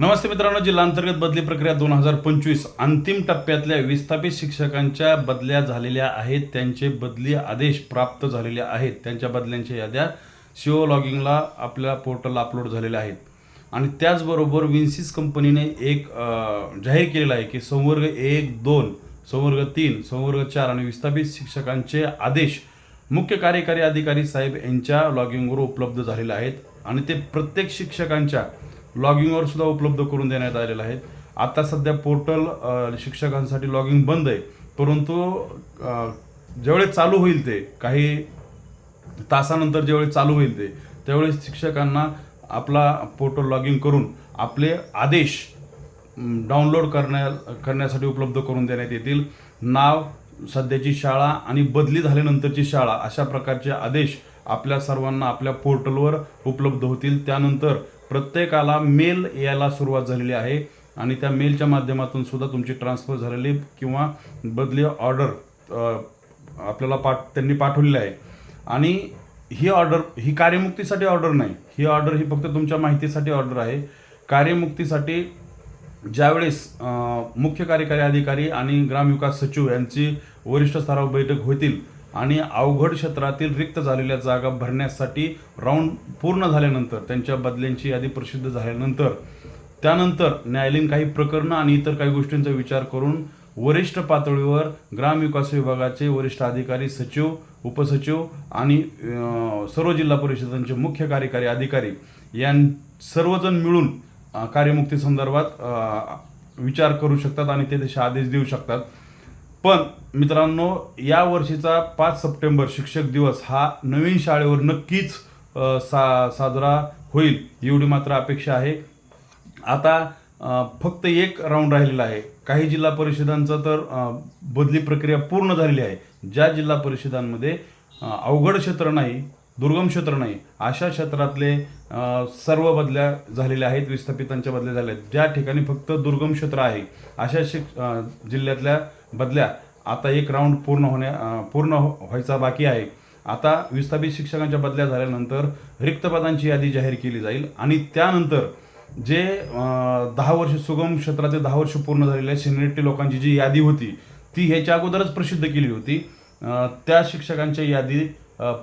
नमस्ते मित्रांनो जिल्हा अंतर्गत बदली प्रक्रिया दोन हजार पंचवीस अंतिम टप्प्यातल्या विस्थापित शिक्षकांच्या बदल्या झालेल्या आहेत. त्यांचे बदली आदेश प्राप्त झालेले आहेत. त्यांच्या बदल्यांच्या याद्या शिओ लॉगिंगला आपल्या पोर्टलला अपलोड झालेल्या आहेत. आणि त्याचबरोबर विन्सिस कंपनीने एक जाहीर केलेला आहे की संवर्ग एक दोन संवर्ग तीन संवर्ग चार आणि विस्थापित शिक्षकांचे आदेश मुख्य कार्यकारी अधिकारी साहेब यांच्या लॉगिंगवर उपलब्ध झालेले आहेत. आणि ते प्रत्येक शिक्षकांच्या लॉगिंगवर सुद्धा उपलब्ध करून देण्यात आलेले आहेत आता सध्या पोर्टल शिक्षकांसाठी लॉगिंग बंद आहे. परंतु ज्यावेळेस चालू होईल ते काही तासानंतर ज्यावेळेस चालू होईल ते त्यावेळेस शिक्षकांना आपला पोर्टल लॉगिंग करून आपले आदेश डाउनलोड करण्या करण्यासाठी उपलब्ध करून देण्यात येतील. नाव सध्याची शाळा आणि बदली झाल्यानंतरची शाळा अशा प्रकारचे आदेश आपल्या सर्वांना आपल्या पोर्टलवर उपलब्ध होतील. त्यानंतर प्रत्येकाला मेल यायला सुरुवात झालेली आहे आणि त्या मेलच्या माध्यमातून सुद्धा तुमची ट्रान्सफर झालेली किंवा बदली ऑर्डर आपल्याला पाठ त्यांनी पाठवलेली आहे. आणि ही ऑर्डर ही कार्यमुक्तीसाठी ऑर्डर नाही. ही ऑर्डर ही फक्त तुमच्या माहितीसाठी ऑर्डर आहे. कार्यमुक्तीसाठी ज्यावेळेस मुख्य कार्यकारी अधिकारी आणि ग्रामविकास सचिव यांची वरिष्ठ स्तरावर बैठक होतील आणि अवघड क्षेत्रातील रिक्त झालेल्या जागा भरण्यासाठी राऊंड पूर्ण झाल्यानंतर त्यांच्या बदल्यांची यादी प्रसिद्ध झाल्यानंतर त्यानंतर न्यायालयीन काही प्रकरणं आणि इतर काही गोष्टींचा विचार करून वरिष्ठ पातळीवर ग्रामविकास विभागाचे वरिष्ठ अधिकारी सचिव उपसचिव आणि सर्व जिल्हा परिषदांचे मुख्य कार्यकारी अधिकारी यां सर्वजण मिळून कार्यमुक्ती संदर्भात विचार करू शकतात आणि ते तसे आदेश देऊ शकतात. पण मित्रांनो या वर्षीचा पाच सप्टेंबर शिक्षक दिवस हा नवीन शाळेवर नक्कीच सा साजरा होईल एवढी मात्र अपेक्षा आहे. आता फक्त एक राऊंड राहिलेला आहे. काही जिल्हा परिषदांचं तर बदली प्रक्रिया पूर्ण झालेली आहे. ज्या जिल्हा परिषदांमध्ये अवघड क्षेत्र नाही दुर्गम क्षेत्र नाही अशा क्षेत्रातले सर्व बदल्या झालेल्या आहेत विस्थापितांच्या बदल्या झाल्या आहेत. ज्या ठिकाणी फक्त दुर्गम क्षेत्र आहे अशा शिक जिल्ह्यातल्या बदल्या आता एक राऊंड पूर्ण होण्या पूर्ण हो- व्हायचा बाकी आहे. आता विस्थापित शिक्षकांच्या बदल्या झाल्यानंतर रिक्त पदांची यादी जाहीर केली जाईल आणि त्यानंतर जे दहा वर्ष सुगम क्षेत्राचे दहा वर्ष पूर्ण झालेल्या सिनियरिटी लोकांची जी यादी होती ती ह्याच्या अगोदरच प्रसिद्ध केली होती. त्या शिक्षकांच्या यादी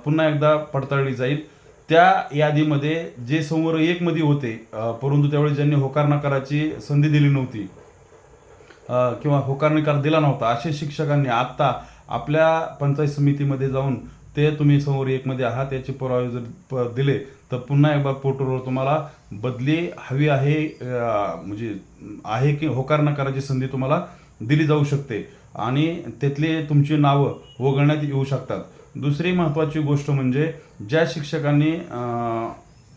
पुन्हा एकदा पडताळली जाईल. त्या यादीमध्ये जे समोर एकमध्ये होते परंतु त्यावेळी ज्यांनी होकार नकाराची संधी दिली नव्हती किंवा होकार नकार दिला नव्हता असे शिक्षकांनी आत्ता आपल्या पंचायत समितीमध्ये जाऊन ते तुम्ही समोर एकमध्ये आहात याचे पुरावे जर दिले तर पुन्हा एकदा पोर्टलवर तुम्हाला बदली हवी आहे म्हणजे आहे की होकार नकाराची संधी तुम्हाला दिली जाऊ शकते. आणि त्यातली तुमची नावं वगळण्यात येऊ शकतात. दुसरी महत्त्वाची गोष्ट म्हणजे ज्या शिक्षकांनी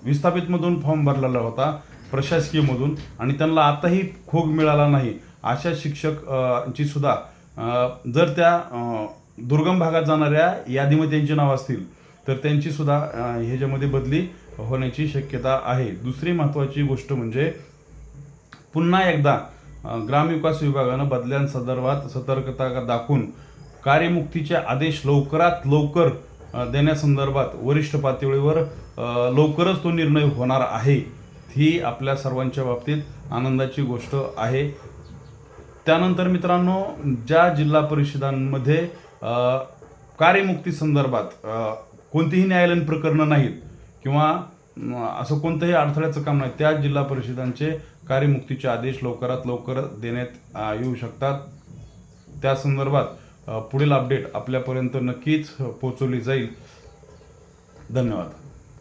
विस्थापितमधून फॉर्म भरलेला होता प्रशासकीयमधून आणि त्यांना आताही खोग मिळाला नाही अशा शिक्षक ची सुद्धा जर त्या दुर्गम भागात जाणाऱ्या यादीमध्ये त्यांची नाव असतील तर त्यांची सुद्धा ह्याच्यामध्ये बदली होण्याची शक्यता आहे. दुसरी महत्त्वाची गोष्ट म्हणजे पुन्हा एकदा ग्रामविकास विभागानं बदल्यांसंदर्भात सतर्कता दाखवून कार्यमुक्तीचे आदेश लवकरात लवकर देण्यासंदर्भात वरिष्ठ पातळीवर लवकरच तो निर्णय होणार आहे ही आपल्या सर्वांच्या बाबतीत आनंदाची गोष्ट आहे. त्यानंतर मित्रांनो ज्या जिल्हा परिषदांमध्ये कार्यमुक्ती संदर्भात कोणतीही न्यायालयीन प्रकरणं नाहीत किंवा असं कोणतंही अडथळ्याचं काम नाही त्या जिल्हा परिषदांचे कार्यमुक्तीचे आदेश लवकरात लवकर देण्यात येऊ शकतात. त्या संदर्भात पुढील अपडेट आपल्यापर्यंत नक्कीच पोहोचवली जाईल. धन्यवाद.